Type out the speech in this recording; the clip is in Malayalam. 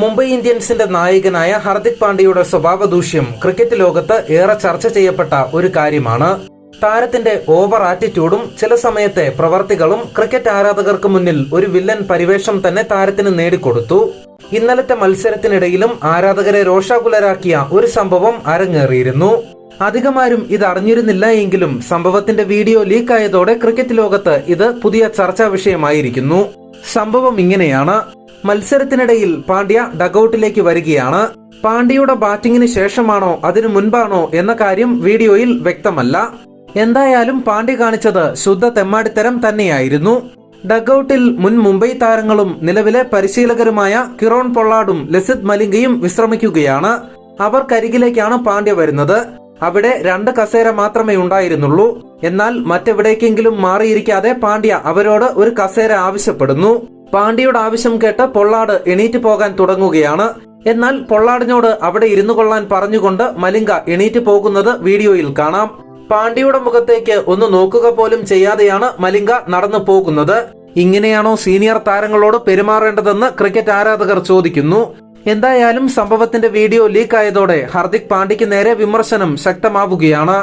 മുംബൈ ഇന്ത്യൻസിന്റെ നായകനായ ഹർദിക് പാണ്ഡ്യയുടെ സ്വഭാവ ദൂഷ്യം ക്രിക്കറ്റ് ലോകത്ത് ഏറെ ചർച്ച ചെയ്യപ്പെട്ട ഒരു കാര്യമാണ്. താരത്തിന്റെ ഓവർ ആറ്റിറ്റ്യൂഡും ചില സമയത്തെ പ്രവർത്തികളും ക്രിക്കറ്റ് ആരാധകർക്ക് മുന്നിൽ ഒരു വില്ലൻ പരിവേഷം തന്നെ താരത്തിന് നേടിക്കൊടുത്തു. ഇന്നലത്തെ മത്സരത്തിനിടയിലും ആരാധകരെ രോഷാകുലരാക്കിയ ഒരു സംഭവം അരങ്ങേറിയിരുന്നു. അധികമാരും ഇത് അറിഞ്ഞിരുന്നില്ല എങ്കിലും സംഭവത്തിന്റെ വീഡിയോ ലീക്കായതോടെ ക്രിക്കറ്റ് ലോകത്ത് ഇത് പുതിയ ചർച്ചാ വിഷയമായിരിക്കുന്നു. സംഭവം ഇങ്ങനെയാണ്. മത്സരത്തിനിടയിൽ പാണ്ഡ്യ ഡഗൌട്ടിലേക്ക് വരികയാണ്. പാണ്ഡ്യയുടെ ബാറ്റിംഗിന് ശേഷമാണോ അതിനു മുൻപാണോ എന്ന കാര്യം വീഡിയോയിൽ വ്യക്തമല്ല. എന്തായാലും പാണ്ഡ്യ കാണിച്ചത് ശുദ്ധ തെമ്മാടിത്തരം തന്നെയായിരുന്നു. ഡഗൌട്ടിൽ മുൻ മുംബൈ താരങ്ങളും നിലവിലെ പരിശീലകരുമായ കിറോൺ പൊള്ളാഡും ലസിത് മലിംഗയും വിശ്രമിക്കുകയാണ്. അവർ കരികിലേക്കാണ് പാണ്ഡ്യ വരുന്നത്. അവിടെ രണ്ട് കസേര മാത്രമേ ഉണ്ടായിരുന്നുള്ളൂ. എന്നാൽ മറ്റെവിടേക്കെങ്കിലും മാറിയിരിക്കാതെ പാണ്ഡ്യ അവരോട് ഒരു കസേര ആവശ്യപ്പെടുന്നു. പാണ്ഡ്യയുടെ ആവശ്യം കേട്ട് പൊള്ളാട് എണീറ്റ് പോകാൻ തുടങ്ങുകയാണ്. എന്നാൽ പൊള്ളാടിനോട് അവിടെ ഇരുന്നു കൊള്ളാൻ പറഞ്ഞുകൊണ്ട് മലിംഗ എണീറ്റ് പോകുന്നത് വീഡിയോയിൽ കാണാം. പാണ്ഡ്യയുടെ മുഖത്തേക്ക് ഒന്ന് നോക്കുക പോലും ചെയ്യാതെയാണ് മലിംഗ നടന്നു പോകുന്നത്. ഇങ്ങനെയാണോ സീനിയർ താരങ്ങളോട് പെരുമാറേണ്ടതെന്ന് ക്രിക്കറ്റ് ആരാധകർ ചോദിക്കുന്നു. എന്തായാലും സംഭവത്തിന്റെ വീഡിയോ ലീക്കായതോടെ ഹർദിക് പാണ്ഡ്യയ്ക്ക് നേരെ വിമർശനം ശക്തമാവുകയാണ്.